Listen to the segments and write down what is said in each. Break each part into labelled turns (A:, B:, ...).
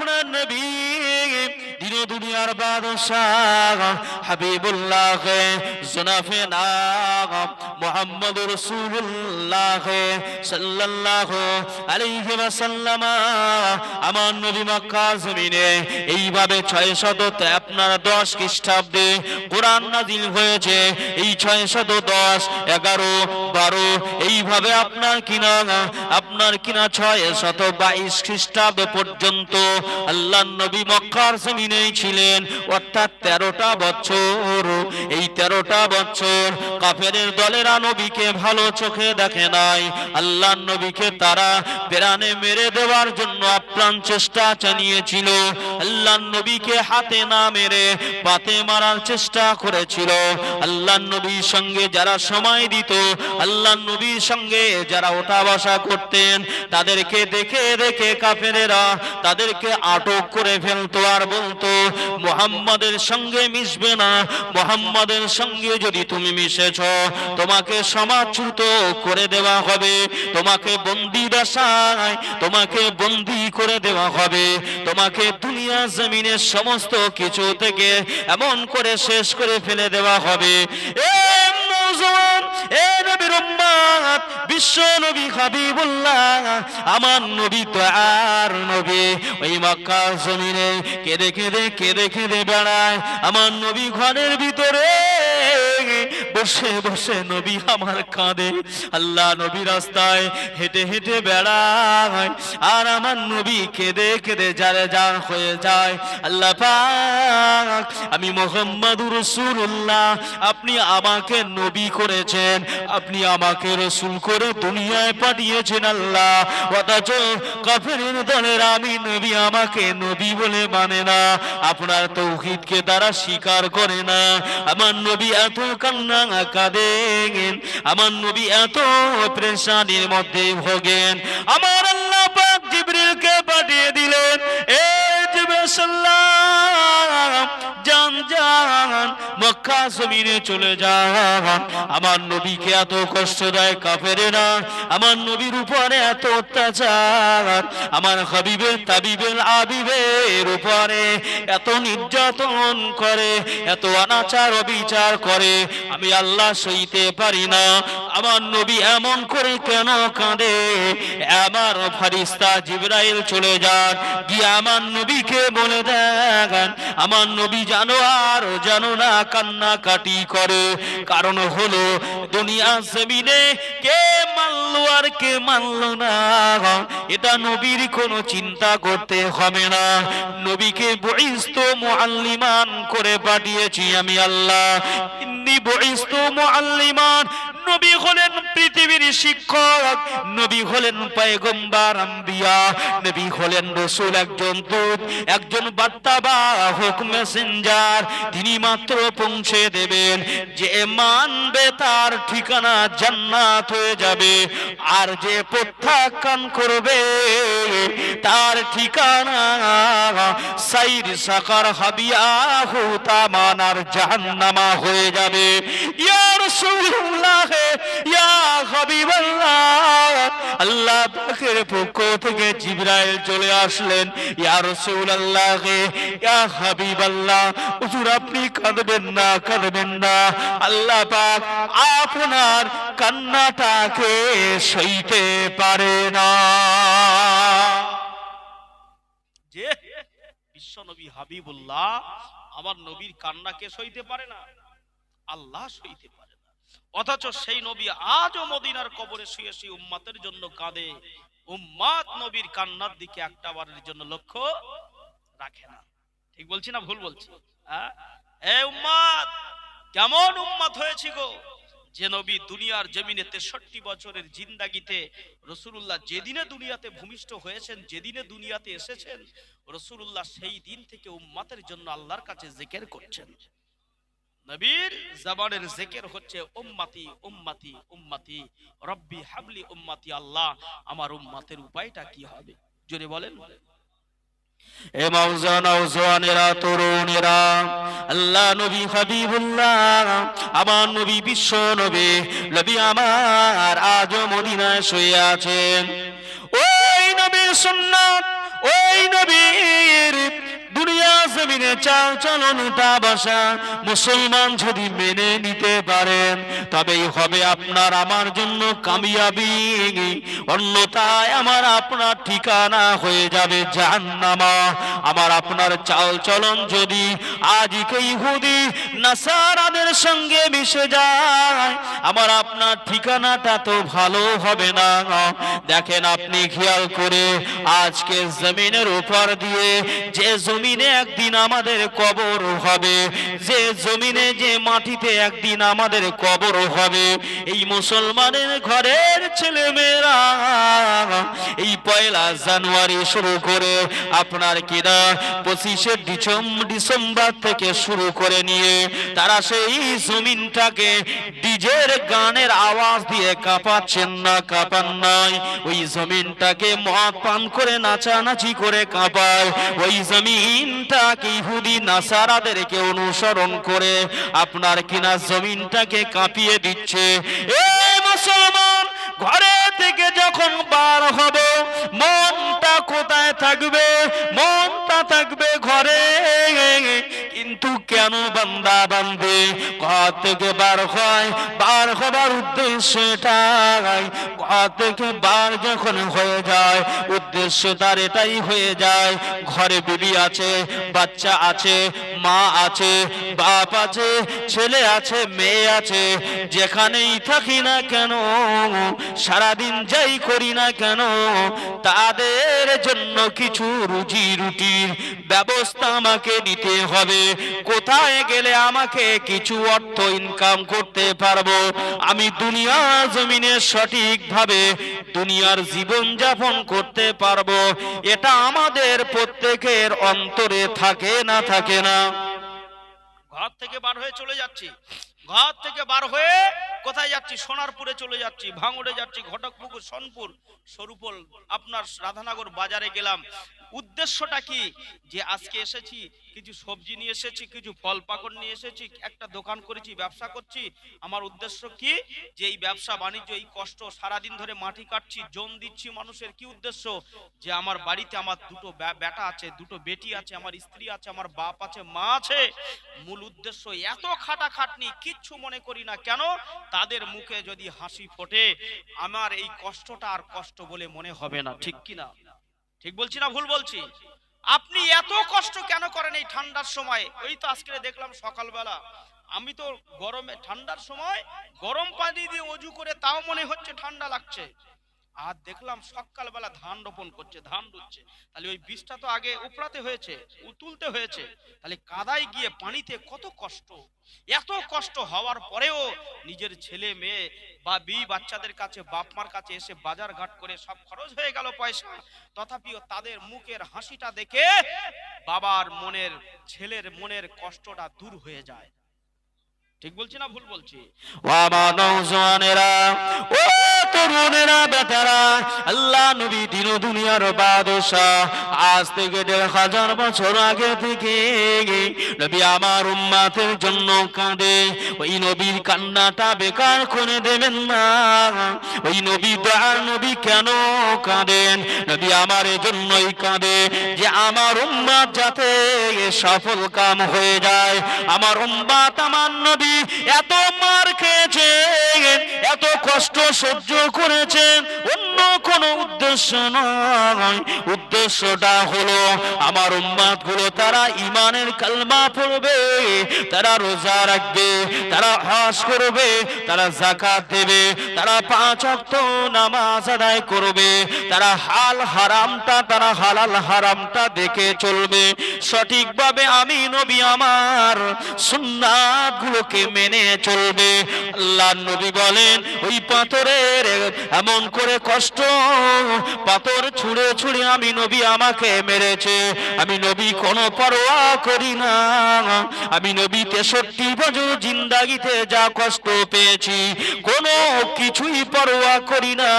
A: আপনার নবী। দিন দুনিয়ার বাদশাহ, হাবিবুল্লাহ জনাফে নাম মোহাম্মদ রসুল্লাহ সাল্লাল্লাহু আলাইহি ওয়াসাল্লাম, আমার নবী মক্কা জমিনে এইভাবে ছয় শত আপনার দশ খ্রিস্টাব্দে কোরআন নাজিল হয়েছে। এই ছয় শত দশ, এগারো, বারো, এইভাবে আপনার কিনা আপনার কিনা ছয় শত বাইশ খ্রিস্টাব্দ পর্যন্ত আল্লাহ নবী মক্কার জমিনে ছিলেন, অর্থাৎ তেরোটা বছর। এই তেরোটা বছর নবীকে ভালো চোখে দেখে নাই। আল্লাহ নবীকে তারা প্রাণে মেরে দেওয়ার জন্য আপ্রাণ চেষ্টা চালিয়েছিল। আল্লাহ নবীকে হাতে না মেরে পাতে মারার চেষ্টা করেছিল। আল্লাহ নবীর সঙ্গে যারা সময় দিত আল্লাহ নবীর সঙ্গে যারা ওঠা বসা করতেন, তাদেরকে দেখে দেখে কাফেরেরা তাদেরকে আটক করে ফেলতো আর বলতো মোহাম্মদের সঙ্গে মিশবে না। মোহাম্মদের সঙ্গে যদি তুমি মিশেছ তোমাকে সমাচ্যুত করে দেওয়া হবে। তোমাকে বন্দি দশায় তোমাকে বন্দি করে দেওয়া হবে। তোমাকে দুনিয়া জমিনের সমস্ত কিছু থেকে এমন করে শেষ করে ফেলে দেওয়া হবে। এ নওজোয়ান, এ বিশ্ব নবী হাবিবুল্লাহ, আমার নবী তো আর নবী। ওই মক্কা জমিনে কেঁদে কেঁদে কেঁদে কেঁদে বেড়ায়। আমার নবী ঘরের ভিতরে বসে বসে নবী আমার কাঁদে। আল্লাহ নবী রাস্তায় হেঁটে হেঁটে বেড়ায়। আর আমার নবী কেঁদে কেঁদে যারে যার হয়ে যায়। আল্লাহ পাক, আমি মোহাম্মদুর রসুল্লাহ আপনি আমাকে নবী করেছেন। আপনি আমাকে রসুল করে দুনিয়ায় পাঠিয়েছেন আল্লাহ। অথচ কাফেরের দলের আমি নবী আমাকে নবী বলে মানে না। আপনার তৌহিদকে তারা স্বীকার করে না। আমার নবী এত কান্না কাঁদেন। আমার নবী এত প্রেশানির মধ্যে ভোগেন। আমার আল্লাহ পাক জিবরিলকে পাঠিয়ে দিলেন। এ জিবরিল সাল্লাম জান জান মক্কা জমিনে চলে যান। আমার নবীকে এত কষ্ট দেয় কাফেরেরা আমার নবীর উপরে এত অত্যাচার, আমার হাবিবের তাবিবের আবিবের উপরে এত নির্যাতন করে, এত অনাচার অবিচার করে, আমি আল্লাহ সইতে পারি না। আমার নবী এমন করে কেন কাঁদে? আমার ফারিস্তা জিব্রাইল চলে যান, গিয়ে আমার নবীকে বলে দেন, আমার নবী জানো আর জানো না কান্না কাটি করে। কারণ হলো দুনিয়া জমিনে কে মানলো আর কে মানলো না এটা নবীর কোনো চিন্তা করতে হবে না। নবীকে বইস্ত মুআল্লিমান করে পাঠিয়েছি আমি আল্লাহ। বইস্ত মুআল্লিমান। নবী হলেন পৃথিবীর শিক্ষক। নবী হলেন পয়গম্বর, আম্বিয়া। নবী হলেন রসুল, একজন দূত, একজন বার্তা বাহক মেসেঞ্জার তিনি মাত্র পৌঁছে দেবেন। যে মানবে তার ঠিকানা জান্নাত হয়ে যাবে। আর যে প্রত্যাখ্যান করবে, তার ঠিকানা সাইর সাকার হাবিয়া মানার জাহান্নামা হয়ে যাবে। ইয়া রাসূলুল্লাহ, ইয়া হাবিবাল্লাহ। আল্লাহ পাকের পক্ষ থেকে জিবরাইল চলে আসলেন। ইয়া রাসূলুল্লাহ, ইয়া হাবিবাল্লাহ। হুজুর আপনি কাঁদবেন না কাঁদবেন না। আল্লাহ পাক আপনার কান্নাটাকে সইতে পারে না।
B: যে বিশ্ব নবী হাবিবুল্লাহ আমার নবীর কান্নাকে সইতে পারে না, আল্লাহ সইতে পারে না। অথচ সেই নবী আজও মদিনার কবরে শুয়ে শুয়ে উম্মাতের জন্য কাঁদে। উম্মাত নবীর কান্নার দিকে একটা বারের জন্য লক্ষ্য রাখে না। ঠিক বলছি না, ভুল বলছি? হ্যাঁ? কেমন উম্মাত হয়েছি গো? যে নবী দুনিয়ার জমিনে তেষট্টি বছরের জিন্দাগিতে রসুল্লাহ যেদিনে দুনিয়াতে ভূমিষ্ঠ হয়েছেন, যেদিনে দুনিয়াতে এসেছেন রসুল্লাহ সেই দিন থেকে উম্মাতের জন্য আল্লাহর কাছে জেকের করছেন। নবীর জবানের জেকের হচ্ছে, উম্মাতি উম্মাতি উম্মাতি, রব্বি হাবলি উম্মাতি আল্লাহ, আমার উম্মাতের উপায়টা কি হবে? জোরে বলেন।
A: এ নওজোয়ানেরা তরুণেরা, আল্লাহ নবী হাবিবুল্লাহ, আমার নবী বিশ্ব নবী নবী আমার, আজ মদিনায় শুয়ে আছেন। ওই নবীর সুন্নাত, ওই নবীর দুনিয়া জমিনে চাল চলনটা বাসা। মুসলমান যদি মেনে নিতে পারেন তবেই হবে আপনার আমার জন্য কামিয়াবি। অন্যথায় আমার আপনার ঠিকানা হয়ে যাবে জাহান্নামা। আমার আপনার চাল চলন যদি আজকে ইহুদি, নাসারাদের সঙ্গে মিশে যায়, আমার আপনার ঠিকানাটা তো ভালো হবে না। দেখেন আপনি খেয়াল করে আজকে জমিনের উপর দিয়ে যে জমিনে একদিন আমাদের কবর হবে। যে জমিনে, যে মাটিতে একদিন আমাদের কবর হবে। এই মুসলমানের ঘরের ছেলে মেয়েরা এই পয়লা জানুয়ারি শুরু করে আপনার কিনা পঁচিশে ডিসেম্বর থেকে শুরু করে নিয়ে তারা সেই জমিনটাকে ডিজের গানের আওয়াজ দিয়ে কাঁপাচ্ছেন না, কাঁপান নাই। ওই জমিনটাকে মদ পান করে, নাচানাচি করে কাঁপায়। ওই জমিনটাকে ইহুদি নাসারাদেরকে অনুসরণ করে আপনার কিনা জমিনটাকে কাঁপিয়ে দিচ্ছে। এ মুসলমান, ঘরে থেকে যখন বার হবে, মনটা কোথায় থাকবে? মনটা থাকবে ঘরে। কিন্তু কেন বান্দা বান্দে? ঘর থেকে বার হয়? বার হবার উদ্দেশ্য এটাই। ঘর থেকে বার যখন হয়ে যায়, উদ্দেশ্য তার এটাই হয়ে যায়। ঘরে বিবি আছে, বাচ্চা আছে, মা আছে, বাপ আছে, ছেলে আছে, মেয়ে আছে। যেখানেই থাকি না কেন, সারাদিন যাই করি না কেন, তাদের জন্য কিছু রুজি রুটির ব্যবস্থা আমাকে নিতে হবে। কোথায় গেলে আমাকে কিছু অর্থ ইনকাম করতে পারব? আমি দুনিয়া জমিনে সঠিকভাবে দুনিয়ার জীবন যাপন করতে পারব। এটা আমাদের প্রত্যেকের অন্তরে থাকে না থাকে না।
B: ঘর থেকে বার হয়ে চলে যাচ্ছি। ঘর থেকে বার হয়ে কোথায় যাচ্ছি? সোনারপুরে চলে যাচ্ছি, ভাঙড়ে যাচ্ছি, ঘটকপুকুর, সোনপুর, সরুপল, আপনার রাধানগর বাজারে গেলাম। উদ্দেশ্যটা কি? যে আজকে এসেছি কিছু সবজি নিয়ে এসেছি, কিছু ফল পাকড় নিয়ে এসেছি, একটা দোকান করেছি, ব্যবসা করছি। আমার উদ্দেশ্য কি? যে এই ব্যবসা বাণিজ্য, এই কষ্ট সারাদিন ধরে মাটি কাটছি, জম দিচ্ছি মানুষের, কি উদ্দেশ্য? যে আমার বাড়িতে আমার দুটো বেটা আছে, দুটো বেটি আছে, আমার স্ত্রী আছে, আমার বাপ আছে, মা আছে। মূল উদ্দেশ্য এত খাটা খাটনি কিচ্ছু মনে করি না। কেন? তাদের মুখে যদি হাসি ফোটে, আমার এই কষ্টটা আর কষ্ট বলে মনে হবে না। ঠিক কি না ঠিক বলছি না, ভুল বলছি? আপনি এত কষ্ট কেন করেন এই ঠান্ডার সময়? ওই তো আজকে দেখলাম সকালবেলা। আমি তো গরমে, ঠান্ডার সময় গরম পানি দিয়ে অজু করে তাও মনে হচ্ছে ঠান্ডা লাগছে। আর দেখলাম সকালবেলা ধান রোপণ করছে, ধান রুচ্ছে। তাহলে ওই বীজটা তো আগে উপড়াতে হয়েছে তুলতে হয়েছে। তাহলে কাদায় গিয়ে পানিতে কত কষ্ট? এত কষ্ট হওয়ার পরেও নিজের ছেলে মেয়ে বা বি বাচ্চাদের কাছে, বাপ মার কাছে এসে বাজার ঘাট করে সব খরচ হয়ে গেল পয়সা। তথাপিও তাদের মুখের হাসিটা দেখে বাবার মনের, ছেলের মনের কষ্টটা দূর হয়ে যায়। ঠিক বলছি না ভুল বলছি?
A: বেকার করে দেবেন না। ওই কেন কাঁদেন? আমার জন্যই কাঁদে যে আমার উম্মাত যাতে সফল কাম হয়ে যায়। আমার উম্মাত আমার নবী এত মার খেয়েছে এত কষ্ট সহ্য করেছেন, অন্য কোনো উদ্দেশ্য নয়। উদ্দেশ্যটা হলো, আমার উম্মাতগুলো তারা ইমানের কালমা পড়বে, তারা রোজা রাখবে, তারা হাস করবে, তারা জাকাত দেবে, তারা পাঁচ অক্ত নামাজ আদায় করবে, তারা হাল হারামটা, তারা হালাল হারামটা দেখে চলবে। সঠিকভাবে আমি নবী আমার সুন্নাত গুলোকে মেনে চলবে। আল্লাহ নবী বলেন, ওই পাথরের এমন করে কষ্ট, পাথর ছুঁড়ে ছুঁড়ে আমি নবী আমাকে মেরেছে। আমি নবী কোনো পরোয়া করি না। আমি নবী তেষট্টি বছর জিন্দাগিতে যা কষ্ট পেয়েছি, কোনো কিছুই পরোয়া করি না।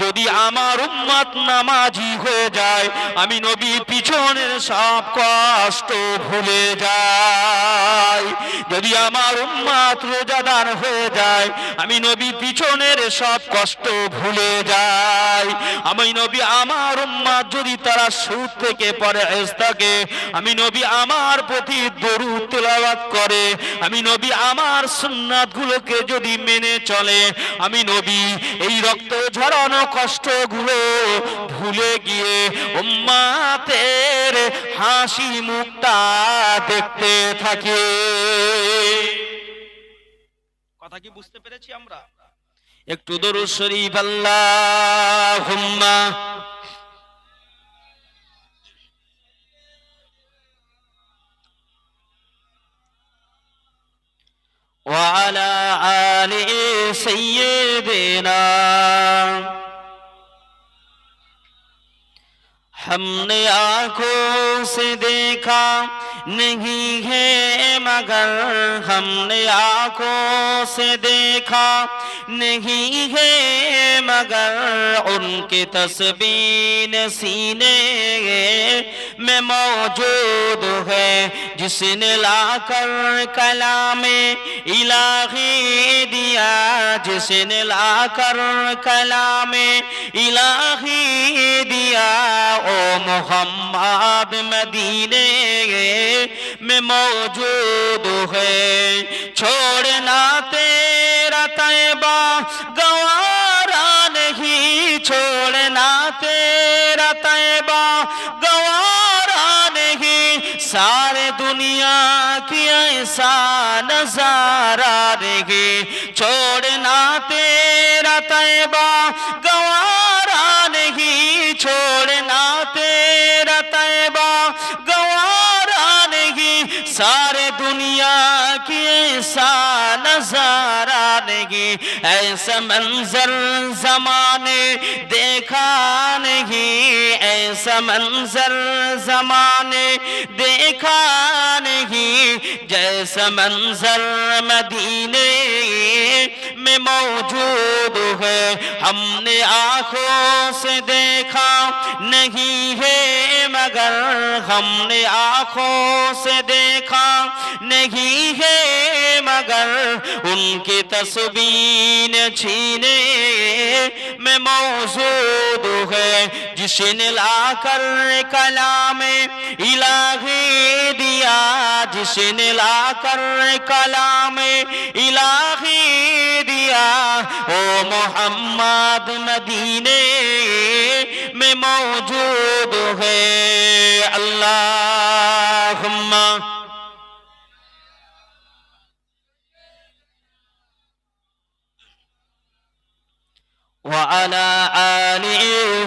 A: যদি আমার উম্মাত নামাজি হয়ে যায়, আমি নবী পিছনের সব কষ্ট ভুলে যাই। যদি আমার উম্মাত রোজাদার হয়ে যায়। আমি নবী পিছনের সব কষ্ট ভুলে যাই। আমি নবী, আমার উম্মাত যদি তারা সুদ থেকে পরে থাকে, আমি নবী আমার প্রতি দরুদ তেলাওয়াত করে, আমি নবী আমার সুন্নাত গুলোকে যদি মেনে চলে, আমি নবী এই রক্ত ঝরানো কষ্টগুলো ভুলে গিয়ে উম্মাতের হাসি মুখটা দেখতে থাকে।
B: কথা কি বুঝতে পেরেছি আমরা?
A: একটু দরুদ শরীফ, আল্লাহুম্মা। وعلى آل سيدنا ہم نے آنکھوں سے دیکھا نہیں ہے مگر ہم نے آنکھوں سے دیکھا نہیں ہے مگر ان کی تسبین سینے میں موجود ہے جس نے لا کر کلام الہی دیا، جس نے لا کر کلام الہی دیا محمد مدینے میں موجود ہے۔ چھوڑنا تیرا طیبہ، گوارا نہیں۔ چھوڑنا تیرا طیبہ، گوارا نہیں۔ سارے دنیا کی ایسا نظارہ نہیں۔ چھوڑنا تیرا ایسا نظارہ نہیں ایسا منظر زمانے دیکھا نہیں ایسا منظر زمانے دیکھا نہیں جیسا منظر مدینے میں موجود ہے، ہم نے آنکھوں سے دیکھا نہیں ہے۔ ہم نے آنکھوں سے دیکھا نہیں ہے، مگر ان کی تصویر چھینے میں موجود ہے۔ جس نے لا کر کلام الہی دیا، جس نے لا کر کلام الہی دیا۔ او محمد مدینے موجود ہے اللہم وعلى آل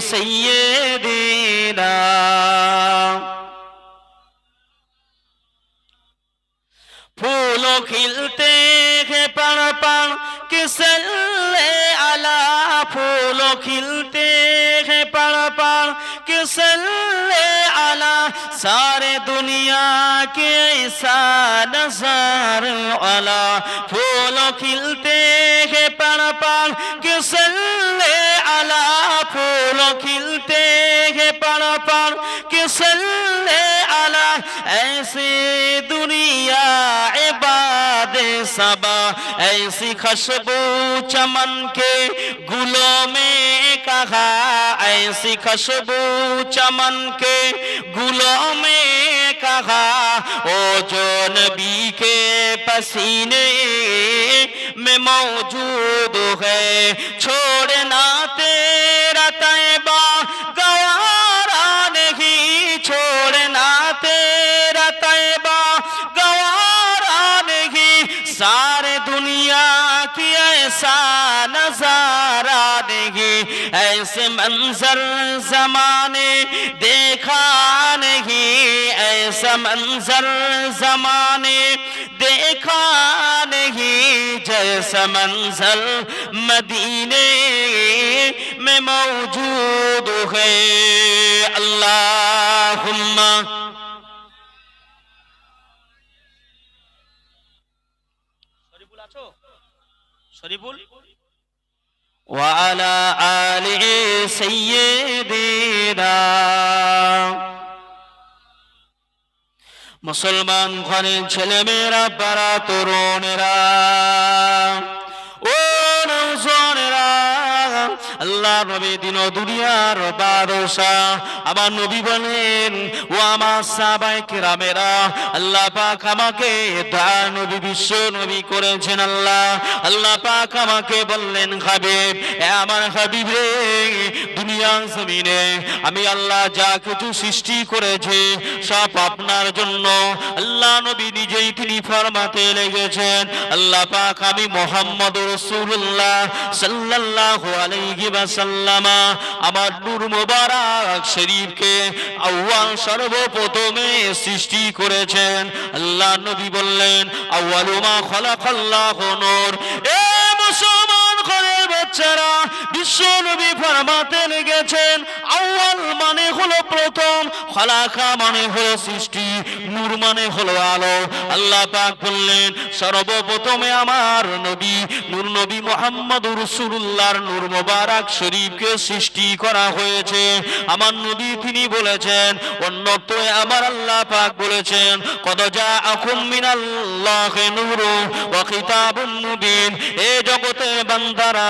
A: سيدنا پھولوں کھلتے ہیں پڑ پڑ کسل علا پھولوں کھلتے किसले आला सारे दुनिया के ऐसा नजर आला फूलों खिलते हैं पण पण किसले आला फूलों खिलते हैं पण पण किसले आला ऐसे दुनिया इबाद सबा ऐसी खुशबू चमन के गुलों में कहा ऐसी खुशबू चमन के गुलों में कहा ओ जो नबी के पसीने में मौजूद है छोड़ना ऐसे मंजर जमाने देखा नहीं ऐसा मंजर जमाने देखा नहीं जैसा मंजर मदीने में मौजूद है अल्लाहुम्मा
B: শরীফুল আছো শরীফুল
A: وعلى آل سيدنا মুসলমান ঘরের ছেলেমেয়েরা পাড়া তরুণেরা আল্লাহ নবী দিন দুনিয়ার বাদশাহ আমার নবী বলেন, ও আমার সাহাবায়ে কেরামেরা, আল্লাহ পাক আমাকে দা নবী, বিশ্ব নবী করেছেন আল্লাহ। আল্লাহ পাক আমাকে বললেন, হাবিব, এ আমার হাবিব রে, দুনিয়ার জমিনে আমি আল্লাহ যা কিছু সৃষ্টি করেছে, সব আপনার জন্য। আল্লাহ নবী নিজেই তিনি ফরমাতে লেগেছেন, আল্লাহ পাক আমি মোহাম্মদ রসুল্লাহ সাল্লাল্লাহু আলাইহি আমার নূর মোবারক শরীফকে আউয়াল সর্বপ্রথমে সৃষ্টি করেছেন। আল্লাহ নবী বললেন, আউয়ালু মা খালাকাল্লাহু নূর। এ বাচ্চারা বিশ্ব নবী ফরমাতে লেগেছেন আউয়াল মানে হলো প্রথম, খালাকা মানে হলো সৃষ্টি, নূর মানে হলো আলো। আল্লাহ পাক বললেন, সর্বপ্রথমে আমার নবী, নূর নবী মোহাম্মদ রসুল্লাহর নূর মোবারক শরীফকে সৃষ্টি করা হয়েছে। আমার নবী তিনি বলেছেন অন্যত্র আমার আল্লাহ পাক বলেছেন কত যা আকুম মিনাল্লাহ নূর ওয়া কিতাবুন মুবিন। এ জগতে বান্দারা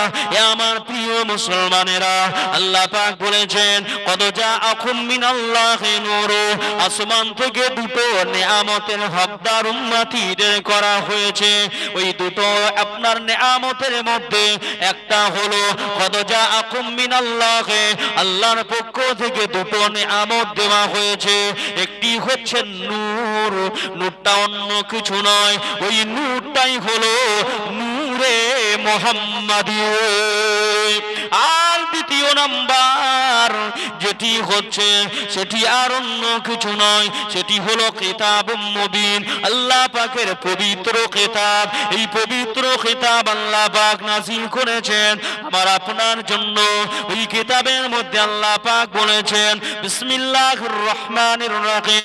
A: আমার প্রিয় মুসলমানেরা, আল্লাহ পাক বলেছেন কত যা আকুম মিনাল্লাহ নূর আসমান থেকে দুটো নেয়ামতের হকদার উম্মতিদের করা হয়েছে। ওই দুটো আপনার নেয়ামতের মধ্যে একটা হলো কত যা আকুম মিনাল্লাহ আল্লাহর পক্ষ থেকে দুটো নেয়ামত দেওয়া হয়েছে। একটি হচ্ছে নূর, নূরটা অন্য কিছু নয়, ওই নূরটাই হলো নূরে মোহাম্মদী। আর দ্বিতীয় নাম্বার যেটি হচ্ছে, সেটি আর অন্য কিছু নয়, সেটি হলো কিতাব মুবিন, আল্লাহ পাকের পবিত্র কিতাব। এই পবিত্র কিতাব আল্লাহ পাক নাজিল করেছেন। আমার আপনার জন্য ওই কিতাবের মধ্যে আল্লাহ পাক বলেছেন, বিসমিল্লাহির রহমানির রহিম।